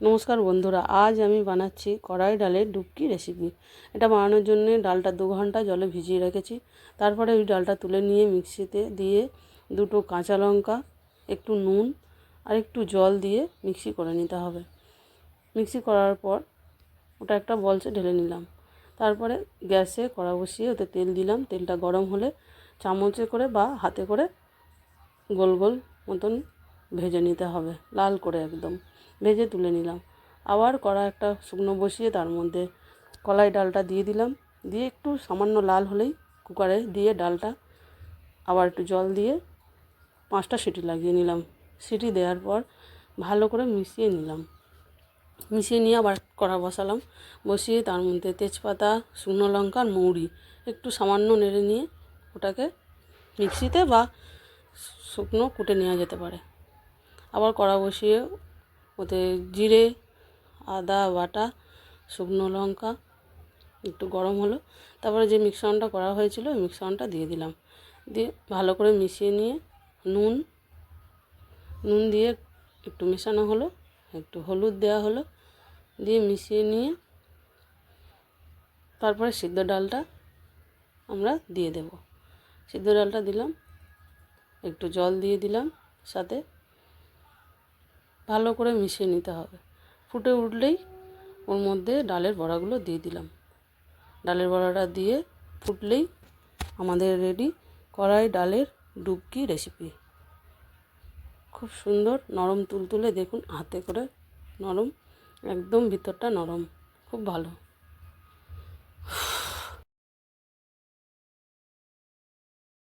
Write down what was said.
নমস্কার বন্ধুরা, আজ আমি বানাচ্ছি কড়াই ডালের ডুবকি রেসিপি এটা বানানোর জন্য ডালটা দু ঘণ্টা জলে ভিজিয়ে রেখেছি। তারপরে ওই ডালটা তুলে নিয়ে মিক্সিতে দিয়ে দুটো কাঁচা লঙ্কা, একটু নুন আর একটু জল দিয়ে মিক্সি করে নিতে হবে। মিক্সি করার পর ওটা একটা বলসে ঢেলে নিলাম। তারপরে গ্যাসে কড়া বসিয়ে ওতে তেল দিলাম। তেলটা গরম হলে চামচে করে বা হাতে করে গোল গোল মতন ভেজে নিতে হবে, লাল করে একদম। ভেজে তুলে নিলাম। আবার কড়া একটা শুকনো বসিয়ে তার মধ্যে কলাই ডালটা দিয়ে দিলাম। দিয়ে একটু সামান্য লাল হলেই কুকারে দিয়ে ডালটা আবার একটু জল দিয়ে পাঁচটা সিটি লাগিয়ে নিলাম। সিটি দেওয়ার পর ভালো করে মিশিয়ে নিলাম। মিশিয়ে নিয়ে আবার কড়া বসালাম। বসিয়ে তার মধ্যে তেজপাতা, শুকনো লঙ্কা মৌরি একটু সামান্য নেড়ে নিয়ে ওটাকে মিক্সিতে বা শুকনো কুটে নেওয়া যেতে পারে। আবার কড়া বসিয়ে ওতে জিরে, আদা, বাটা, শুকনো লঙ্কা, একটু গরম হলো। তারপরে যে মিক্সরনটা করা হয়েছিল, ওই মিক্সরনটা দিয়ে দিলাম। দিয়ে ভালো করে মিশিয়ে নিয়ে নুন নুন দিয়ে একটু মেশানো হলো, একটু হলুদ দেওয়া হলো। দিয়ে মিশিয়ে নিয়ে তারপরে সিদ্ধ ডালটা আমরা দিয়ে দেব। সিদ্ধ ডালটা দিলাম, একটু জল দিয়ে দিলাম, সাথে ভালো করে মিশিয়ে নিতে হবে। ফুটে উঠলেই ওর মধ্যে ডালের বড়াগুলো দিয়ে দিলাম। ডালের বড়াটা দিয়ে ফুটলেই আমাদের রেডি কড়াই ডালের ডুবকি রেসিপি। খুব সুন্দর নরম তুলতুলে দেখুন, হাতে করে নরম, একদম ভিতরটা নরম, খুব ভালো।